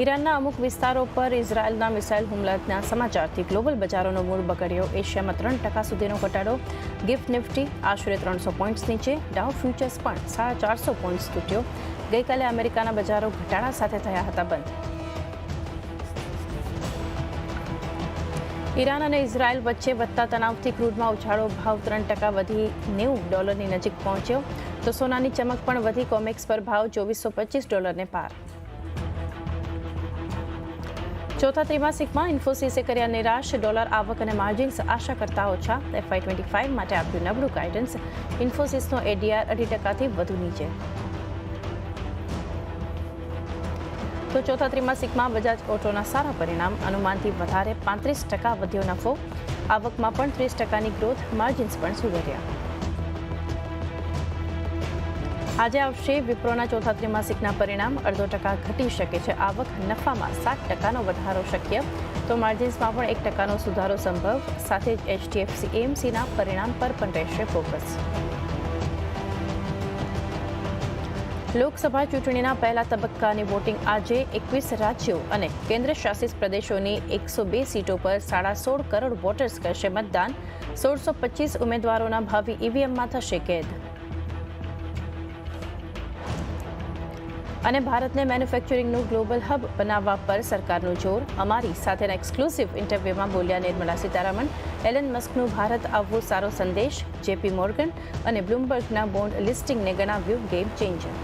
ઈરાનના અમુક વિસ્તારો પર ઇઝરાયલના મિસાઇલ હુમલાના સમાચારથી ગ્લોબલ બજારોનો મૂળ બગડ્યો. એશિયામાં ત્રણ ટકા સુધીનો ઘટાડો. ગિફ્ટ નિફ્ટી આશરે ત્રણસો પોઈન્ટ્સ નીચે. ડાઉ ફ્યુચર્સ પણ સાડા ચારસો પોઈન્ટ્સ તૂટ્યો. ગઈકાલે અમેરિકાના બજારો ઘટાડા સાથે થયા હતા બંધ. ઈરાન અને ઇઝરાયલ વચ્ચે વધતા તણાવથી ક્રૂડમાં ઉછાળો. ભાવ ત્રણ ટકા વધી નેવું ડોલરની નજીક પહોંચ્યો. તો સોનાની ચમક પણ વધી. કોમેક્સ પર ભાવ ચોવીસો પચીસ ડોલરને પાર. ચોથા ત્રિમાસિકમાં ઇન્ફોસિસે કર્યા નિરાશ, ડોલર આવક અને માર્જિન્સ આશા કરતા ઓછા. એફઆઈ ટ્વેન્ટી ફાઇવ માટે આપ્યું નબળું ગાઇડન્સ ઇન્ફોસિસનો એડીઆર અઢી ટકાથી વધુ નીચે. તો ચોથા ત્રિમાસિકમાં બજાજ ઓટોના સારા પરિણામ. અનુમાનથી વધારે પાંત્રીસ ટકા વધ્યો નફો. આવકમાં પણ ત્રીસ ટકાની ગ્રોથ માર્જિન્સ પણ સુધર્યા. આજે આવશે વિપ્રોના ચોથા ત્રિમાસિકના પરિણામ. અડધો ટકા ઘટી શકે છે આવક, નફામાં સાત ટકાનો વધારો શક્ય. તો માર્જિન્સમાં પણ એક ટકાનો સુધારો સંભવ. સાથે જ એચડીએફસી, એએમસીના પરિણામ પર પણ રહેશે ફોકસ. લોકસભા ચૂંટણીના પહેલા તબક્કાની વોટિંગ આજે એકવીસ રાજ્યો અને કેન્દ્ર શાસિત પ્રદેશોની એકસો બે સીટો પર સાડા સોળ કરોડ વોટર્સ કરશે મતદાન. સોળસો પચીસ ઉમેદવારોના ભાવિ ઈવીએમમાં થશે કેદ. અને ભારતને મેન્યુફેક્ચરિંગનું ગ્લોબલ હબ બનાવવા પર સરકારનું જોર. અમારી સાથેના એક્સક્લુસિવ ઇન્ટરવ્યુમાં બોલ્યા નિર્મલા સીતારામન, એલન મસ્કનું ભારત આવવો સારો સંદેશ, જેપી મોર્ગન અને બ્લુમબર્ગના બોન્ડ લિસ્ટિંગને ગણાવ્યું ગેમ ચેન્જર